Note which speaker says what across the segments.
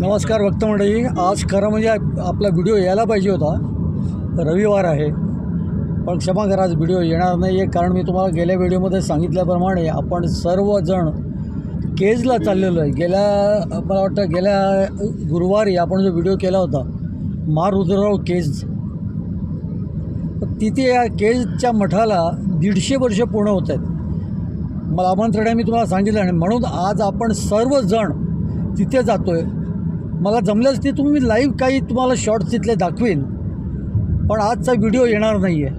Speaker 1: नमस्कार भक्त मंडळी आज खरं म्हणजे आपला व्हिडिओ यायला पाहिजे होता. रविवार आहे. पण क्षमा करा आज व्हिडिओ येणार नाही आहे कारण मी तुम्हाला गेल्या व्हिडिओमध्ये सांगितल्याप्रमाणे आपण सर्वजण केजला चाललेलो आहे. गेल्या मला वाटतं गेल्या गुरुवारी आपण जो व्हिडिओ केला होता मारुद्रराव केज. तिथे या केजच्या मठाला दीडशे वर्ष पूर्ण होत आहेत. मला आमंत्रण आहे मी तुम्हाला सांगितलं आणि म्हणून आज आपण सर्वजण तिथे जातो आहे मला जमलंच ते तुम्ही लाईव्ह काही तुम्हाला शॉर्ट्स तिथले दाखवीन. पण आजचा व्हिडिओ येणार नाही आहे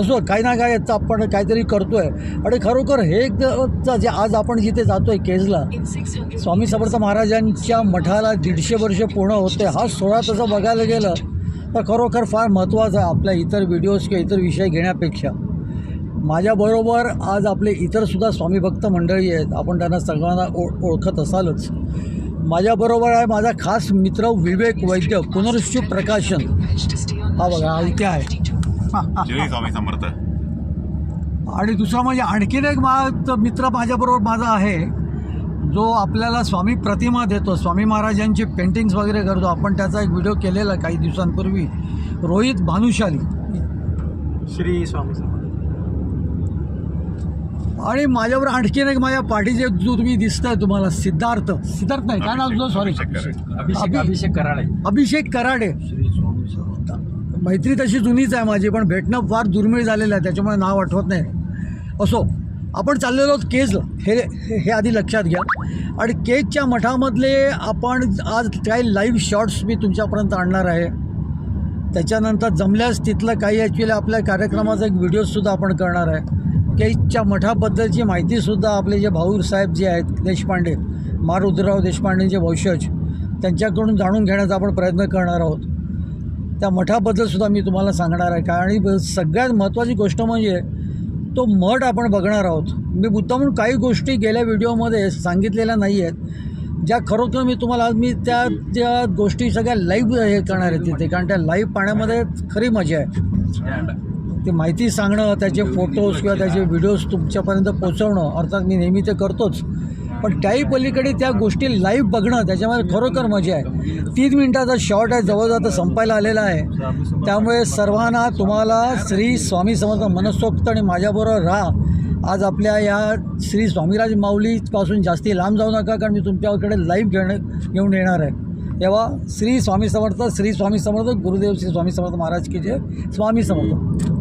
Speaker 1: असो काही ना काय याचं आपण काहीतरी करतो आहे आणि खरोखर हे एक जे आज आपण जिथे जातो आहे केजला स्वामी समर्थ महाराजांच्या मठाला दीडशे वर्ष पूर्ण होते. हा सोहळा तसं बघायला गेलं तर खरोखर फार महत्त्वाचा आहे आपल्या इतर व्हिडिओज किंवा इतर विषय घेण्यापेक्षा. माझ्याबरोबर आज आपले इतरसुद्धा स्वामी भक्त मंडळी आहेत. आपण त्यांना सगळ्यांना ओळ ओळखत असालच. माझ्याबरोबर आहे माझा खास मित्र विवेक वैद्य पुनर्शिव प्रकाशन. हा बघा हा इथे आहे.
Speaker 2: जय स्वामी समर्थ
Speaker 1: आणि दुसरा म्हणजे आणखीन एक मा मित्र माझ्याबरोबर माझा आहे जो आपल्याला स्वामी प्रतिमा देतो. स्वामी महाराजांची पेंटिंग्स वगैरे करतो. आपण त्याचा एक व्हिडिओ केलेला काही दिवसांपूर्वी. रोहित भानुशाली.
Speaker 3: श्री स्वामी
Speaker 1: आणि माझ्यावर आणखीन एक माझ्या पाठीचे जो तुम्ही दिसताय तुम्हाला सिद्धार्थ. सिद्धार्थ नाही काय नाव तुझं? सॉरी
Speaker 3: अभिषेक अभिषेक कराळे
Speaker 1: अभिषेक कराडे. मैत्री तशी जुनीच आहे माझी पण भेटणं फार दुर्मिळ झालेलं आहे त्याच्यामुळे नाव आठवत नाही. असो आपण चाललेलो आहोत केज हे हे हे आधी लक्षात घ्या. आणि केजच्या मठामधले आपण आज काही लाईव्ह शॉर्ट्स मी तुमच्यापर्यंत आणणार आहे. त्याच्यानंतर जमल्यास तिथलं काही ॲक्च्युली आपल्या कार्यक्रमाचा एक व्हिडिओसुद्धा आपण करणार आहे. केजच्या मठाबद्दलची माहितीसुद्धा आपले जे भाऊ साहेब जे आहेत देशपांडे मा रुद्रराव देशपांडेंचे वंशज त्यांच्याकडून जाणून घेण्याचा आपण प्रयत्न करणार आहोत. त्या मठाबद्दलसुद्धा मी तुम्हाला सांगणार आहे. का आणि सगळ्यात महत्त्वाची गोष्ट म्हणजे तो मठ आपण बघणार आहोत. मी मुद्दामून काही गोष्टी गेल्या व्हिडिओमध्ये सांगितलेल्या नाही आहेत ज्या खरोखर मी तुम्हाला आज मी त्या त्या गोष्टी सगळ्या लाईव्ह हे करणार आहे तिथे. कारण त्या लाईव्ह पाहण्यामध्ये खरी मजा आहे. ते माहिती सांगणं त्याचे फोटोज किंवा त्याचे व्हिडिओज तुमच्यापर्यंत पोचवणं अर्थात मी नेहमी ते करतोच. पण त्याही पलीकडे त्या गोष्टी लाईव्ह बघणं त्याच्यामध्ये खरोखर मजा आहे. तीन मिनटाचा शॉर्ट आहे जवळजवळ आता संपायला आलेला आहे. त्यामुळे सर्वांना तुम्हाला श्री स्वामी समर्थ मनसोक्त आणि माझ्याबरोबर राहा. आज आपल्या या श्री स्वामीराज माऊलीपासून जास्ती लांब जाऊ नका कारण मी तुमच्याकडे लाईव्ह घेणं घेऊन येणार आहे. तेव्हा श्री स्वामी समर्थ श्री स्वामी समर्थ गुरुदेव श्री स्वामी समर्थ महाराज की जय. स्वामी समर्थ.